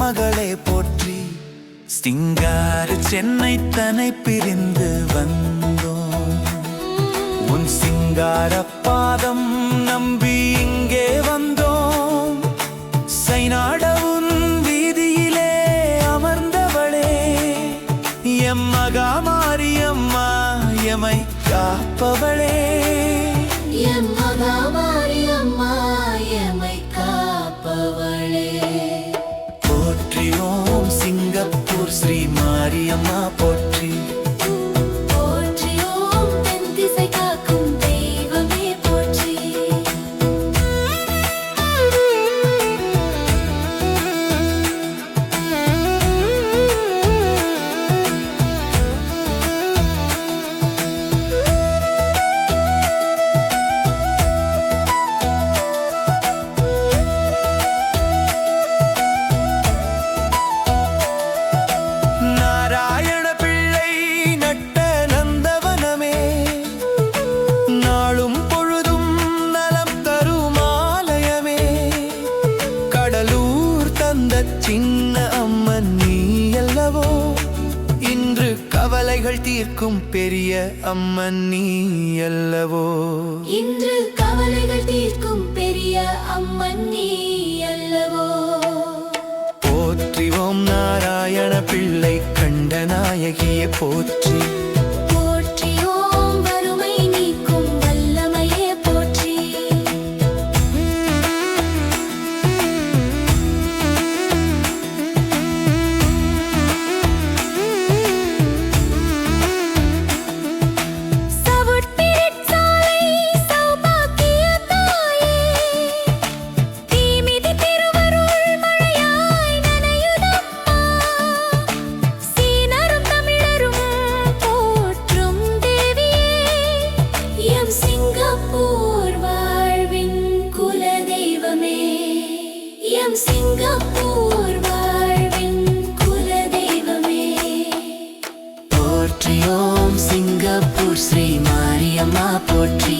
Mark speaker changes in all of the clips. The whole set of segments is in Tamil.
Speaker 1: மகளே போற்றி. சிங்கார சென்னை தனை பிரிந்து வந்தோம். உன் சிங்கார பாதம் நம்பி இங்கே வந்தோம். சைனாடவும் வீதியிலே அமர்ந்தவளே எம் மகா மாரியம்மா எமை காப்பவளே.
Speaker 2: எம்
Speaker 1: மகா சிங்கப்பூர் ஸ்ரீ சின்ன அம்மன் நீ அல்லவோ? இன்று கவலைகள் தீர்க்கும் பெரிய அம்மன் நீ அல்லவோ?
Speaker 2: இன்று கவலைகள் தீர்க்கும் பெரிய அம்மன் நீ அல்லவோ?
Speaker 1: போற்றிவோம் நாராயண பிள்ளை கண்ட நாயகியே போற்றி.
Speaker 2: சிங்கப்பூர் வாழ்வின் குலதெய்வமே.
Speaker 1: போற்றியோம் சிங்கப்பூர் ஸ்ரீ மாரியம்மா போற்றி.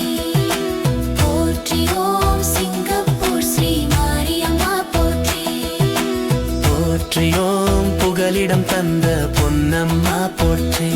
Speaker 2: போற்றியோம் சிங்கப்பூர் ஸ்ரீ மாரியம்மா போற்றி.
Speaker 1: போற்றியோம் புகலிடம் தந்த பொன்னம்மா போற்றி.